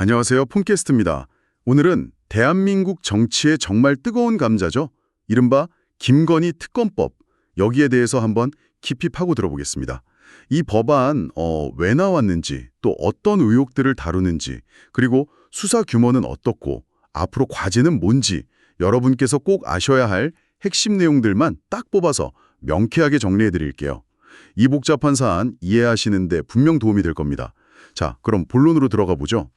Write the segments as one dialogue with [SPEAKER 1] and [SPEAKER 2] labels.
[SPEAKER 1] 안녕하세요. 폰캐스트입니다. 오늘은 대한민국 정치의 정말 뜨거운 감자죠. 이른바 김건희 특검법. 여기에 대해서 한번 깊이 파고 들어보겠습니다. 이 법안 어, 왜 나왔는지, 또 어떤 의혹들을 다루는지, 그리고 수사 규모는 어떻고 앞으로 과제는 뭔지 여러분께서 꼭 아셔야 할 핵심 내용들만 딱 뽑아서 명쾌하게 정리해 드릴게요. 이 복잡한 사안 이해하시는데 분명 도움이 될 겁니다. 자, 그럼 본론으로 들어가 보죠.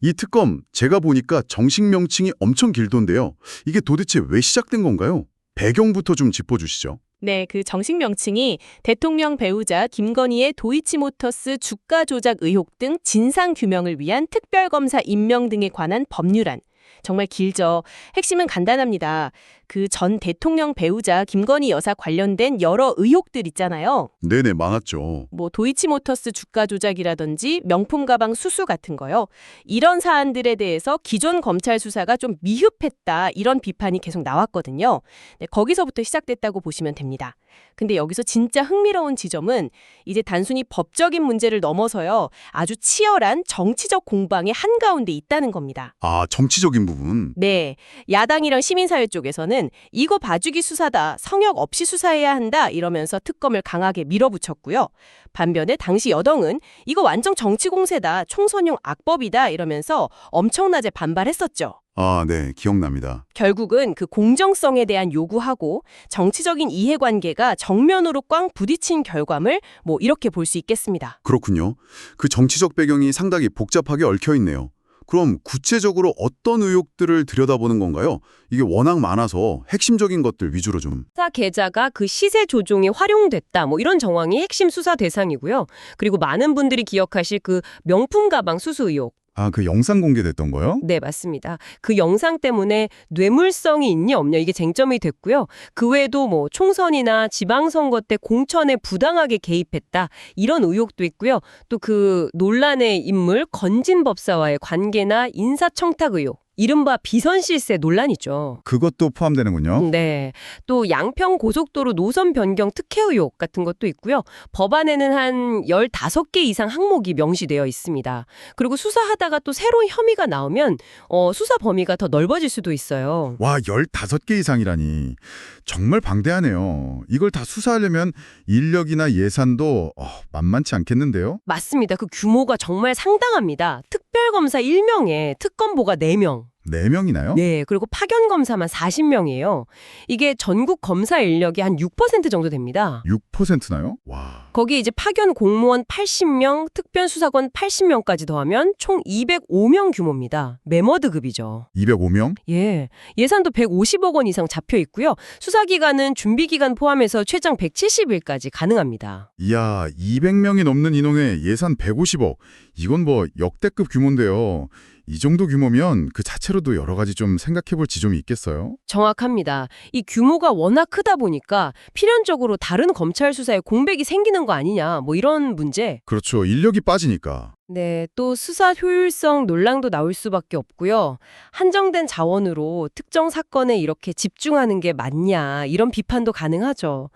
[SPEAKER 1] 이 특검 제가 보니까 정식 명칭이 엄청 길던데요. 이게 도대체 왜 시작된 건가요? 배경부터 좀 짚어주시죠.
[SPEAKER 2] 네, 그 정식 명칭이 대통령 배우자 김건희의 도이치모터스 주가 조작 의혹 등 진상 규명을 위한 특별검사 임명 등에 관한 법률안. 정말 길죠. 핵심은 간단합니다. 그 전 대통령 배우자 김건희 여사 관련된 여러 의혹들 있잖아요.
[SPEAKER 1] 네네, 많았죠.
[SPEAKER 2] 뭐 도이치모터스 주가 조작이라든지 명품 가방 수수 같은 거요. 이런 사안들에 대해서 기존 검찰 수사가 좀 미흡했다 이런 비판이 계속 나왔거든요. 네, 거기서부터 시작됐다고 보시면 됩니다. 근데 여기서 진짜 흥미로운 지점은 이제 단순히 법적인 문제를 넘어서요. 아주 치열한 정치적 공방의 한가운데 있다는 겁니다.
[SPEAKER 1] 아, 정치적인 부분.
[SPEAKER 2] 네. 야당이랑 시민사회 쪽에서는 이거 봐주기 수사다. 성역 없이 수사해야 한다. 이러면서 특검을 강하게 밀어붙였고요. 반면에 당시 여당은 이거 완전 정치 공세다. 총선용 악법이다. 이러면서 엄청나게 반발했었죠.
[SPEAKER 1] 아, 네, 기억납니다.
[SPEAKER 2] 결국은 그 공정성에 대한 요구하고 정치적인 이해관계가 정면으로 꽝 부딪힌 결과물 뭐 이렇게 볼 수 있겠습니다.
[SPEAKER 1] 그렇군요. 그 정치적 배경이 상당히 복잡하게 얽혀 있네요. 그럼 구체적으로 어떤 의혹들을 들여다보는 건가요? 이게 워낙 많아서 핵심적인 것들 위주로 좀.
[SPEAKER 3] 수사 계좌가 그 시세 조종에 활용됐다. 뭐 이런 정황이 핵심 수사 대상이고요. 그리고 많은 분들이 기억하실 그 명품 가방 수수 의혹.
[SPEAKER 1] 아, 그 영상 공개됐던 거요?
[SPEAKER 3] 네, 맞습니다. 그 영상 때문에 뇌물성이 있냐 없냐 이게 쟁점이 됐고요. 그 외에도 뭐 총선이나 지방선거 때 공천에 부당하게 개입했다. 이런 의혹도 있고요. 또 그 논란의 인물 건진 법사와의 관계나 인사청탁 의혹. 이른바 비선실세 논란이죠.
[SPEAKER 1] 그것도 포함되는군요.
[SPEAKER 3] 네. 또 양평 고속도로 노선 변경 특혜 의혹 같은 것도 있고요. 법안에는 한 15개 이상 항목이 명시되어 있습니다. 그리고 수사하다가 또 새로운 혐의가 나오면 어, 수사 범위가 더 넓어질 수도 있어요.
[SPEAKER 4] 와, 15개 이상이라니. 정말 방대하네요. 이걸 다 수사하려면 인력이나 예산도 어, 만만치 않겠는데요?
[SPEAKER 3] 맞습니다. 그 규모가 정말 상당합니다. 특 별검사 1명에 특검보가 4명.
[SPEAKER 4] 4명이나요?
[SPEAKER 3] 네, 그리고 파견 검사만 40명이에요. 이게 전국 검사 인력의 한6% 정도 됩니다.
[SPEAKER 4] 6%나요? 와.
[SPEAKER 3] 거기 이제 파견 공무원 80명, 특별수사관 80명까지 더하면 총 205명 규모입니다. 메머드급이죠.
[SPEAKER 4] 205명?
[SPEAKER 3] 예. 예산도 150억 원 이상 잡혀 있고요. 수사 기간은 준비 기간 포함해서 최장 170일까지 가능합니다.
[SPEAKER 4] 이야, 200명이 넘는 인원에 예산 150억. 이건 뭐 역대급 규모인데요. 이 정도 규모면 그 자체로도 여러 가지 좀 생각해 볼 지점이 있겠어요?
[SPEAKER 3] 정확합니다. 이 규모가 워낙 크다 보니까 필연적으로 다른 검찰 수사에 공백이 생기는 거 아니냐, 뭐 이런 문제.
[SPEAKER 4] 그렇죠. 인력이 빠지니까.
[SPEAKER 3] 네, 또 수사 효율성 논란도 나올 수밖에 없고요. 한정된 자원으로 특정 사건에 이렇게 집중하는 게 맞냐, 이런 비판도 가능하죠.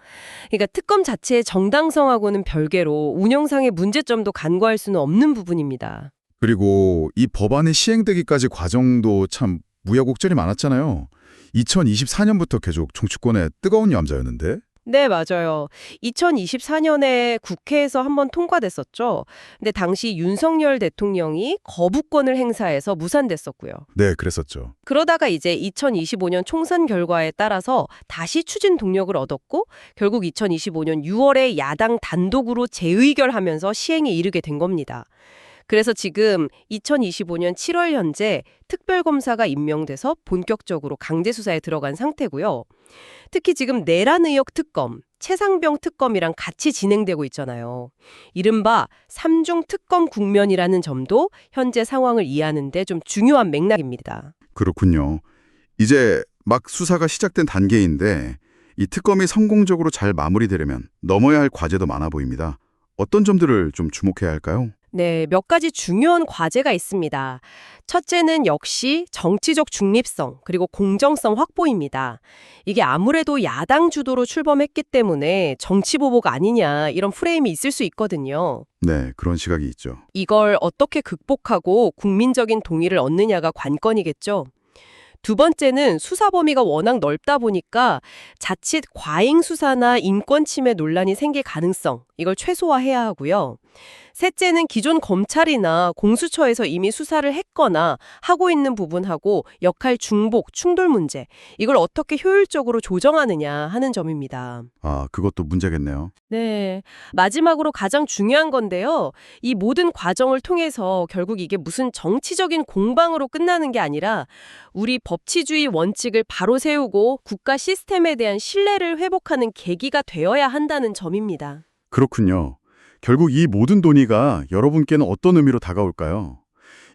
[SPEAKER 3] 그러니까 특검 자체의 정당성하고는 별개로 운영상의 문제점도 간과할 수는 없는 부분 입니다.
[SPEAKER 4] 그리고 이 법안이 시행되기까지 과정도 참 무야곡절이 많았잖아요. 2024년부터 계속 정치권의 뜨거운 남자였는데
[SPEAKER 3] 네, 맞아요. 2024년에 국회에서 한번 통과됐었죠. 근데 당시 윤석열 대통령이 거부권을 행사해서 무산됐었고요.
[SPEAKER 4] 네, 그랬었죠.
[SPEAKER 3] 그러다가 이제 2025년 총선 결과에 따라서 다시 추진 동력을 얻었고 결국 2025년 6월에 야당 단독으로 재의결하면서 시행에 이르게 된 겁니다. 그래서 지금 2025년 7월 현재 특별검사가 임명돼서 본격적으로 강제 수사에 들어간 상태고요. 특히 지금 내란 의혹 특검, 최상병 특검이랑 같이 진행되고 있잖아요. 이른바 삼중 특검 국면이라는 점도 현재 상황을 이해하는 데 좀 중요한 맥락입니다.
[SPEAKER 1] 그렇군요. 이제 막 수사가 시작된 단계인데 이 특검이 성공적으로 잘 마무리되려면 넘어야 할 과제도 많아 보입니다. 어떤 점들을 좀 주목해야 할까요?
[SPEAKER 3] 네, 몇 가지 중요한 과제가 있습니다. 첫째는 역시 정치적 중립성 그리고 공정성 확보입니다. 이게 아무래도 야당 주도로 출범했기 때문에 정치 보복 아니냐 이런 프레임이 있을 수 있거든요.
[SPEAKER 1] 네, 그런 시각이 있죠.
[SPEAKER 3] 이걸 어떻게 극복하고 국민적인 동의를 얻느냐가 관건이겠죠. 두 번째는 수사 범위가 워낙 넓다 보니까 자칫 과잉 수사나 인권 침해 논란이 생길 가능성 이걸 최소화해야 하고요. 셋째는 기존 검찰이나 공수처에서 이미 수사를 했거나 하고 있는 부분하고 역할 중복, 충돌 문제 이걸 어떻게 효율적으로 조정하느냐 하는 점입니다.
[SPEAKER 1] 아, 그것도 문제겠네요.
[SPEAKER 3] 네. 마지막으로 가장 중요한 건데요. 이 모든 과정을 통해서 결국 이게 무슨 정치적인 공방으로 끝나는 게 아니라 우리 법치주의 원칙을 바로 세우고 국가 시스템에 대한 신뢰를 회복하는 계기가 되어야 한다는 점입니다.
[SPEAKER 1] 그렇군요. 결국 이 모든 논의가 여러분께는 어떤 의미로 다가올까요?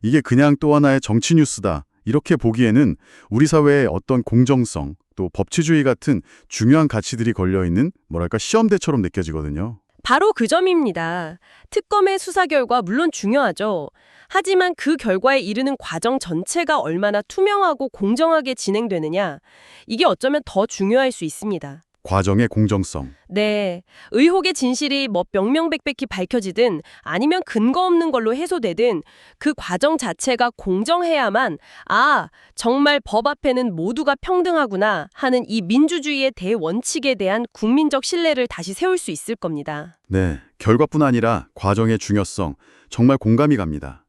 [SPEAKER 1] 이게 그냥 또 하나의 정치 뉴스다. 이렇게 보기에는 우리 사회의 어떤 공정성, 또 법치주의 같은 중요한 가치들이 걸려있는 뭐랄까 시험대처럼 느껴지거든요.
[SPEAKER 3] 바로 그 점입니다. 특검의 수사 결과 물론 중요하죠. 하지만 그 결과에 이르는 과정 전체가 얼마나 투명하고 공정하게 진행되느냐, 이게 어쩌면 더 중요할 수 있습니다.
[SPEAKER 1] 과정의 공정성.
[SPEAKER 3] 네. 의혹의 진실이 뭐 명명백백히 밝혀지든 아니면 근거 없는 걸로 해소되든 그 과정 자체가 공정해야만 아, 정말 법 앞에는 모두가 평등하구나 하는 이 민주주의의 대원칙에 대한 국민적 신뢰를 다시 세울 수 있을 겁니다.
[SPEAKER 1] 네, 결과뿐 아니라 과정의 중요성 정말 공감이 갑니다.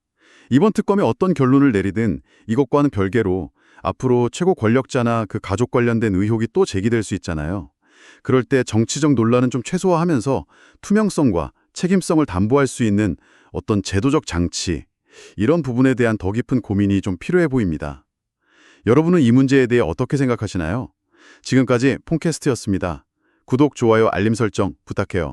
[SPEAKER 1] 이번 특검이 어떤 결론을 내리든 이것과는 별개로 앞으로 최고 권력자나 그 가족 관련된 의혹이 또 제기될 수 있잖아요. 그럴 때 정치적 논란은 좀 최소화하면서 투명성과 책임성을 담보할 수 있는 어떤 제도적 장치, 이런 부분에 대한 더 깊은 고민이 좀 필요해 보입니다. 여러분은 이 문제에 대해 어떻게 생각하시나요? 지금까지 폰캐스트였습니다. 구독, 좋아요, 알림 설정 부탁해요.